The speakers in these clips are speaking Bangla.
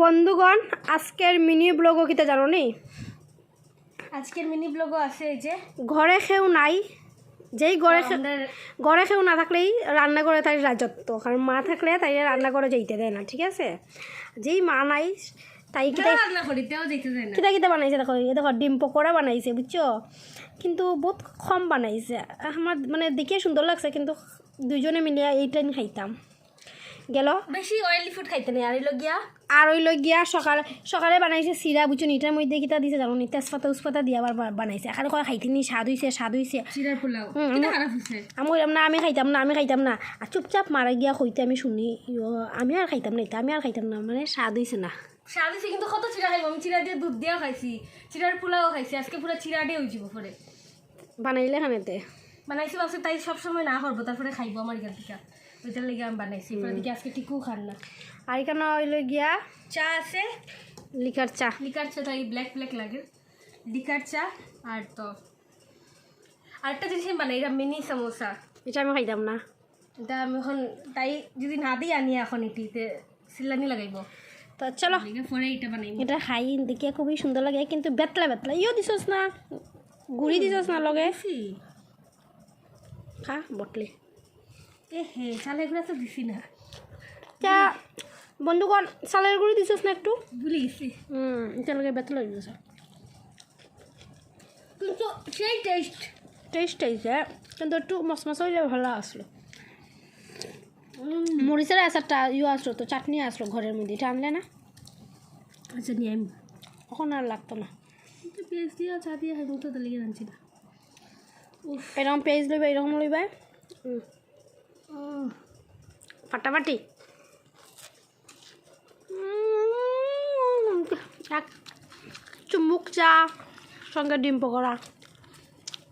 বন্ধুগণ আজকের মিনি ব্লগও কিতা জানো নি আজকের মিনি ব্লগও আছে এই যে। ঘরে খেউ নাই। যেই ঘরে ঘরে খেউ না থাকলেই রান্না করে তাই রাজত্ব। কারণ মা থাকলে তাই রান্না করে যেতে দেয় না ঠিক আছে? যেই মা নাই তাই কিতা কিতা বানাইছে দেখো এই দেখো ডিম পকোড়া বানাইছে বুঝছ? কিন্তু বহুত কম বানাইছে। আমার মানে দেখে সুন্দর লাগছে কিন্তু দুজনে মিলিয়ে এইটাই খাইতাম। গেল। বেশি অয়েলি ফুড খাইতে নেই আর গিয়া আর ওই লই গিয়া সকাল সকালে বানাইছে চিরা বুঝছ নিটার মধ্যে কিতা দিছে জানো? নি তেজপাতা উজপাতা দিয়ে আবার বানাইছে। এখানে কয় খাইতে নি স্বাদ হইছে স্বাদ হইছে আমি বললাম না আমি খাইতাম না আমি খাইতাম না। আর চুপচাপ মারা গিয়া কইতে আমি শুনি আমি আর খাইতাম না এটা আমি আর খাইতাম না। মানে স্বাদ হইছে না। স্বাদ হয়েছে কিন্তু কত চিরা খাইব? আমি চিরা দিয়ে দুধ দিয়েও খাইছি। চিরার পোলাও খাইছি। আজকে পুরো চিরা দিয়ে যাব পরে বানাইলে খানেতে। বানাইছি ভাবছি তাই সবসময় না করব তারপরে খাইবো আমার এখান থেকে ওইটার লেগে আমি বানাইছি। পরে দিকে আজকে টিকু খান না। আর এখানে ওই গিয়া চা আছে? লিকার চা। লিকার চা তাই ব্ল্যাক ব্ল্যাক লাগে। লিকার চা আর তো আরেকটা জিনিস আমি বানাই এটা মিনি সমোসা। এটা আমি খাইতাম না। এটা আমি এখন তাই যদি না দিই আনি এখন এটিতে সিলানি লাগাইব। তো চলো। পরে এটা বানাইব এটা খাই দেখে খুবই সুন্দর লাগে কিন্তু বেতলা বেতলা। ইও দিছস না গুড়ি দিছস না লগে? খা বটলে। এ হে চালে এগুলো তো দিছি না। তা বন্ধুগণ চালের গুড়ি দিছস না একটু? ভুলে গেছি। হুম এতিয়ালৈকে বেতলা হয়ে গেছে। কিন্তু সেই টেস্ট টেস্ট আইছে কিন্তু একটু মশমশা হইলে ভালো আসলো মরিচের আচারটা ইয়ে আসলো তো চাটনি আসলো ঘরের মধ্যে। এটা আনলে না? আচ্ছা নিয়ে আমি এখন আর লাগতো না। পেঁয়াজ দিয়ে চা দিয়ে খাইব তো লেগে জানছি না এরকম পেঁয়াজ লইবা এরকম লইবা। ফাটাফাটি। এক চুমুক চা সঙ্গে ডিম পকোড়া।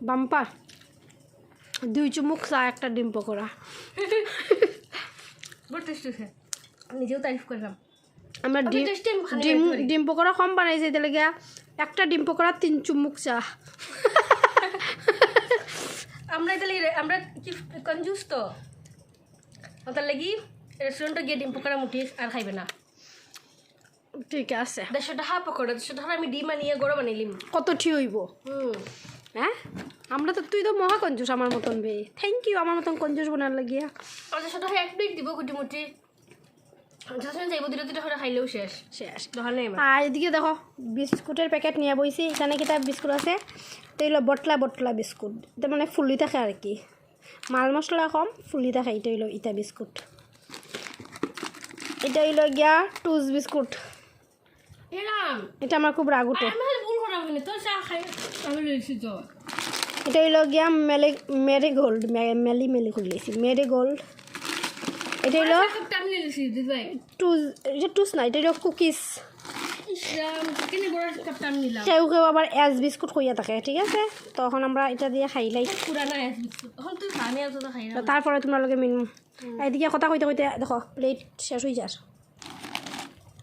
বাম্পা দুই চুমুক চা একটা ডিম পকোড়া। নিজেও তারিফ করলাম। আমরা আমি ডিম ডিম ডিম পকোড়া কম বানাইছে এতিয়ালৈকে একটা ডিম পকোড়া তিন চুমুক চা। আমরা লেগে আমরা কি কনজুস তো? তার লাগি রেস্টুরেন্টে গিয়ে ডিম পকোড়া মুঠি আর খাইবে না। ঠিক আছে। দেড়শো টাকা পকোড়া দেড়শো টাকা আমি ডিম আনিয়ে গড়ো বানাইলিম কত ঠি হইব? হুম। হ্যাঁ? আমরা তো তুই তো মহা কঞ্জুস আমার মতন বে। থ্যাংক ইউ আমার মতন কঞ্জুস বোনার লাগিয়া। দেড়শো টাকা এক প্লেট দিব গুটি মুটি। যখন যাইব দুটো দুটো খাইলেও শেষ। শেষ। নহলে ইমান আর এদিকে দেখো বিস্কুটের প্যাকেট নিয়ে বইছি। এখানে কিতা বিস্কুট আছে? তো বটলা বটলা বিস্কুট। এটা মানে ফুলি থাকে আর কি মাল মশলা কম ফুলি থাকে এটা হইল ইটা বিস্কুট। এটা হইল গিয়া টুস বিস্কুট। এটা আমার খুব রাগ উঠে। তো এটা হইল গিয়া মেলে মেরি গোল্ড মেলি মেলি খুলেছি মেরি গোল্ড। এটা হইল টুস এটা টুস না এটা হইল কুকিজ কেউ আবার এস বিস্কুট কইয়া থাকে ঠিক আছে? তখন আমরা এটা দিয়ে খাইলাই তারপরে তোমালোকে মিন এদিকে কথা কইতে কইতে দেখো প্লেট শেষ হয়ে যাস